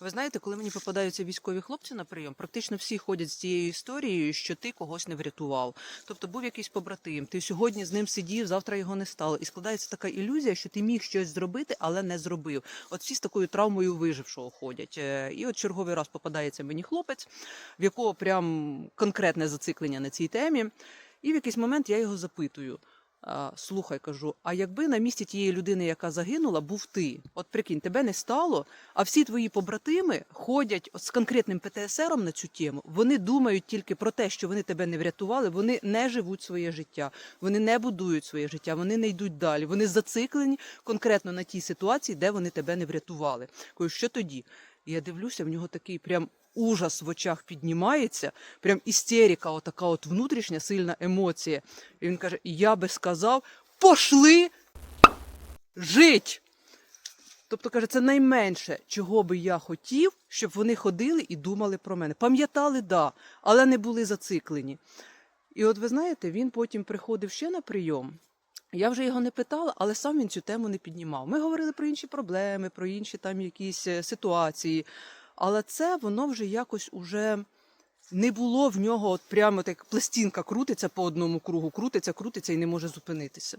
Ви знаєте, коли мені попадаються військові хлопці на прийом, практично всі ходять з цією історією, що ти когось не врятував. Тобто був якийсь побратим, ти сьогодні з ним сидів, завтра його не стало. І складається така ілюзія, що ти міг щось зробити, але не зробив. От всі з такою травмою вижившого ходять. Е, І от черговий раз попадається мені хлопець, в якого прям конкретне зациклення на цій темі. І в якийсь момент я його запитую. Слухай, кажу, а якби на місці тієї людини, яка загинула, був ти? От прикинь, тебе не стало, а всі твої побратими ходять з конкретним ПТСРом на цю тему. Вони думають тільки про те, що вони тебе не врятували. Вони не живуть своє життя, вони не будують своє життя, вони не йдуть далі. Вони зациклені конкретно на тій ситуації, де вони тебе не врятували. Кажу, що тоді? Я дивлюся, в нього такий прям ужас в очах піднімається, прям істерика, отака от внутрішня сильна емоція. І він каже: Я би сказав, пошли жить. Тобто, каже, це найменше, чого би я хотів, щоб вони ходили і думали про мене. Пам'ятали, да, але не були зациклені. І от ви знаєте, він потім приходив ще на прийом. Я вже його не питала, але сам він цю тему не піднімав. Ми говорили про інші проблеми, про інші там якісь е, ситуації. Але це воно вже якось уже не було в нього, от прямо так пластинка крутиться по одному кругу, крутиться, крутиться і не може зупинитися.